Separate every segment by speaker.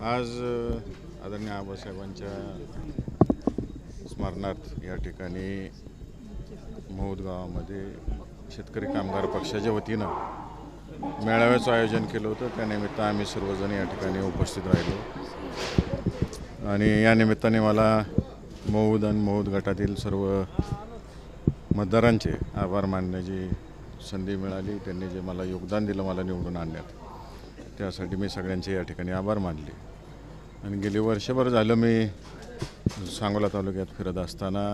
Speaker 1: आज आदरणीय आबासाहेबांच्या स्मरणार्थ या ठिकाणी मौद गावामध्ये शेतकरी कामगार पक्षाच्या वतीनं मेळाव्याचं आयोजन केलं होतं. त्यानिमित्त आम्ही सर्वजण या ठिकाणी उपस्थित राहिलो. आणि या निमित्ताने मला मौद आणि मौद गटातील सर्व मतदारांचे आभार मानण्याची संधी मिळाली. त्यांनी जे मला योगदान दिलं मला निवडून आणण्यात. त्यासाठी मी सगळ्यांचे या ठिकाणी आभार मानले. आणि गेली वर्षभर झालं मी सांगोला तालुक्यात फिरत असताना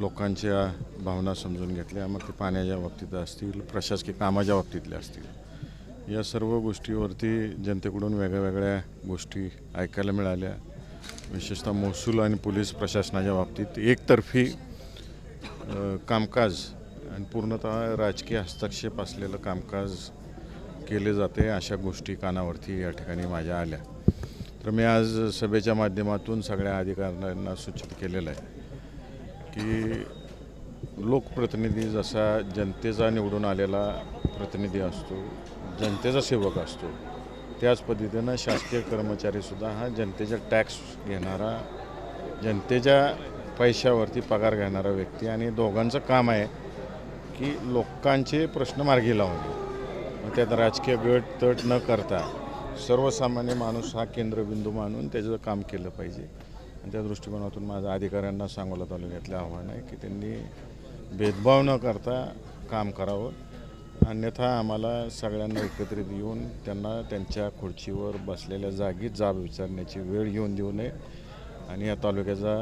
Speaker 1: लोकांच्या भावना समजून घेतल्या. मग ते पाण्याच्या बाबतीत असतील प्रशासकीय कामाच्या बाबतीतल्या असतील. या सर्व गोष्टीवरती जनतेकडून वेगळ्या वेगळ्या गोष्टी ऐकायला मिळाल्या. विशेषतः महसूल आणि पोलीस प्रशासनाच्या बाबतीत एकतर्फी कामकाज आणि पूर्णतः राजकीय हस्तक्षेप असलेलं कामकाज केले जाते अशा गोष्टी कानावरती या ठिकाणी माझ्या आल्या. तर मी आज सभेच्या माध्यमातून सगळ्या अधिकाऱ्यांना सूचित केलेलं आहे की लोकप्रतिनिधी जसा जनतेचा निवडून आलेला प्रतिनिधी असतो जनतेचा सेवक असतो त्याच पद्धतीनं शासकीय कर्मचारीसुद्धा हा जनतेचा टॅक्स घेणारा जनतेच्या पैशावरती पगार घेणारा व्यक्ती आणि दोघांचं काम आहे की लोकांचे प्रश्न मार्गी लावणे. त्यात राजकीय गट तट न करता सर्वसामान्य माणूस हा केंद्रबिंदू मानून त्याचं काम केलं पाहिजे. आणि त्या दृष्टिकोनातून माझं अधिकाऱ्यांना सांगोला तालुक्यातलं आव्हान आहे की त्यांनी भेदभाव न करता काम करावं. अन्यथा आम्हाला सगळ्यांना एकत्रित येऊन त्यांना त्यांच्या खुर्चीवर बसलेल्या जागी जाब विचारण्याची वेळ येऊन देऊ नये. आणि या तालुक्याचा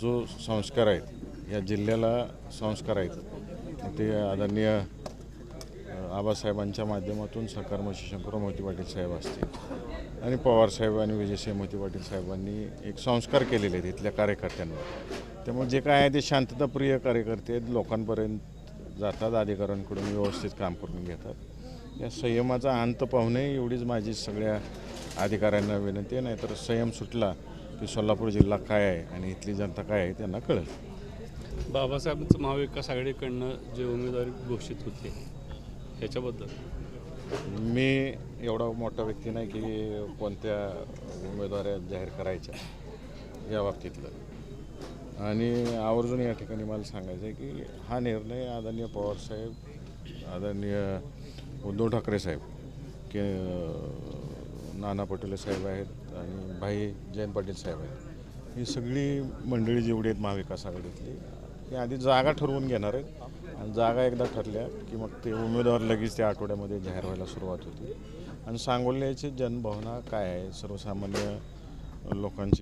Speaker 1: जो संस्कार आहेत या जिल्ह्याला संस्कार आहेत ते आदरणीय आबासाहेबांच्या माध्यमातून सकार शंकर मोती पाटील साहेब असतील. आणि पवारसाहेब आणि विजयसिंह मोती पाटील साहेबांनी एक संस्कार केलेले आहेत इथल्या कार्यकर्त्यांवर. त्यामुळे जे काय आहे ते शांतताप्रिय कार्यकर्ते आहेत लोकांपर्यंत जातात अधिकाऱ्यांकडून व्यवस्थित काम करून घेतात. या संयमाचा अंत पाहुणे एवढीच माझी सगळ्या अधिकाऱ्यांना विनंती आहे नाहीतर संयम सुटला की सोलापूर जिल्हा काय आहे आणि इथली जनता काय आहे त्यांना कळेल.
Speaker 2: बाबासाहेबांचं महाविकास आघाडीकडनं जे उमेदवारी घोषित होते ह्याच्याबद्दल
Speaker 1: मी एवढा मोठा व्यक्ती नाही की कोणत्या उमेदवाऱ्या जाहीर करायच्या या बाबतीतलं. आणि आवर्जून या ठिकाणी मला सांगायचं आहे की हा निर्णय आदरणीय पवारसाहेब आदरणीय उद्धव ठाकरे साहेब के नाना पटोले साहेब आहेत आणि भाई जयंत पाटील साहेब आहेत. ही सगळी मंडळी जेवढी आहेत महाविकास आघाडीतली ते आधी जागा ठरवून घेणार आहेत आणि जागा एकदा ठरल्या की मग ते उमेदवार लगेच त्या आठवड्यामध्ये जाहीर व्हायला सुरुवात होती. आणि सांगोल्याची जनभावना काय आहे? सर्वसामान्य लोकांची